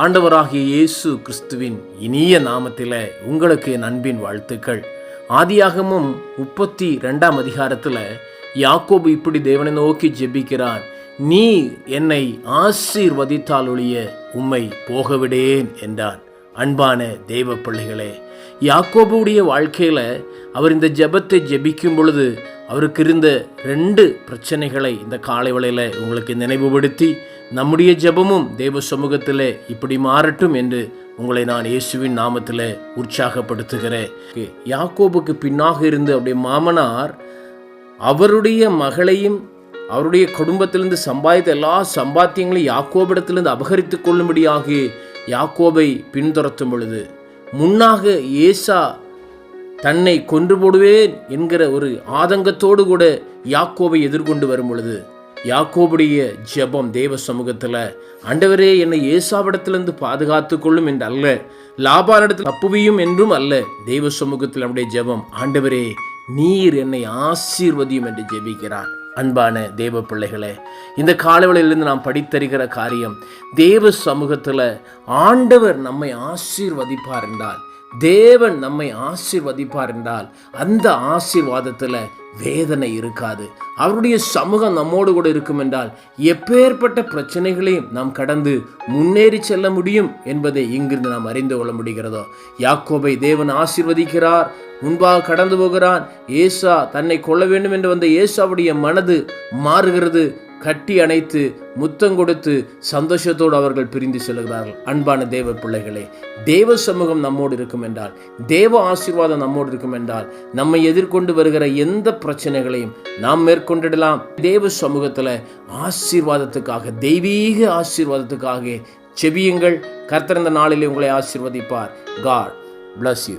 ஆண்டவராகிய இயேசு கிறிஸ்துவின் இனிய நாமத்தில உங்களுக்கு என் அன்பின் வாழ்த்துக்கள். ஆதியாகமும் முப்பத்தி ரெண்டாம் அதிகாரத்தில் யாக்கோபு இப்படி தேவனை நோக்கி ஜெபிக்கிறான் நீ என்னை ஆசீர்வதித்தால் ஒழிய உம்மை போகவிடேன் என்றான் அன்பான தெய்வ பிள்ளைகளே யாக்கோபுடைய வாழ்க்கையில் அவர் இந்த ஜெபத்தை ஜெபிக்கும் பொழுது அவருக்கு இருந்த ரெண்டு பிரச்சனைகளை இந்த காலை வேளையில் உங்களுக்கு நினைவுபடுத்தி நம்முடைய ஜெபமும் தேவ சமூகத்தில் இப்படி மாறட்டும் என்று உங்களை நான் இயேசுவின் நாமத்தில் உற்சாகப்படுத்துகிறேன். யாக்கோபுக்கு பின்னாக இருந்து அவருடைய மாமனார் அவருடைய மகளையும் அவருடைய குடும்பத்திலிருந்து சம்பாதித்த எல்லா சம்பாத்தியங்களையும் யாக்கோபிடத்திலிருந்து அபகரித்து கொள்ளும்படியாக யாக்கோபை பின்துரத்தும் பொழுது முன்னாக ஏசா தன்னை கொன்று போடுவேன் என்கிற ஒரு ஆதங்கத்தோடு கூட யாக்கோவை எதிர்கொண்டு வரும் பொழுது யாக்கோபுடைய ஜெபம் தேவ சமூகத்தில் ஆண்டவரே என்னை ஏசாவிடத்திலிருந்து பாதுகாத்து கொள்ளும் என்று அல்ல. லாபானிடத்தில் தப்புவியும் என்றும் அல்ல. தெய்வ சமூகத்தில் நம்முடைய ஜெபம் ஆண்டவரே நீர் என்னை ஆசீர்வதியும் என்று ஜெபிக்கிறார். அன்பான தேவ பிள்ளைகளே இந்த காலவெளியிலிருந்து நாம் படித்தருகிற காரியம் தேவ சமூகத்தில் ஆண்டவர் நம்மை ஆசீர்வதிப்பார் என்றால் தேவன் நம்மை ஆசிர்வதிப்பார் என்றால் அந்த ஆசீர்வாதத்தில் வேதனை இருக்காது. அவருடைய சமூகம் நம்மோடு கூட இருக்கும் என்றால் எப்பேற்பட்ட பிரச்சனைகளையும் நாம் கடந்து முன்னேறி செல்ல முடியும் என்பதை இங்கிருந்து நாம் அறிந்து கொள்ள முடிகிறதோ? யாக்கோபை தேவன் ஆசிர்வதிக்கிறார் முன்பாக கடந்து போகிறான். ஏசா தன்னை கொள்ள வேண்டும் என்று வந்த ஏசாவுடைய மனது மாறுகிறது. கட்டி அணைத்து முத்தம் கொடுத்து சந்தோஷத்தோடு அவர்கள் பிரிந்து செல்கிறார்கள். அன்பான தேவ பிள்ளைகளே தேவ சமூகம் நம்மோடு இருக்கும் என்றால் தேவ ஆசீர்வாதம் நம்மோடு இருக்கும் என்றால் நம்மை எதிர்கொண்டு வருகிற எந்த பிரச்சனைகளையும் நாம் மேற்கொண்டிடலாம். தேவ சமூகத்தில் ஆசீர்வாதத்துக்காக தெய்வீக ஆசீர்வாதத்துக்காக செபியுங்கள். கர்த்தர் இந்த நாளிலே உங்களை ஆசீர்வதிப்பார். God bless you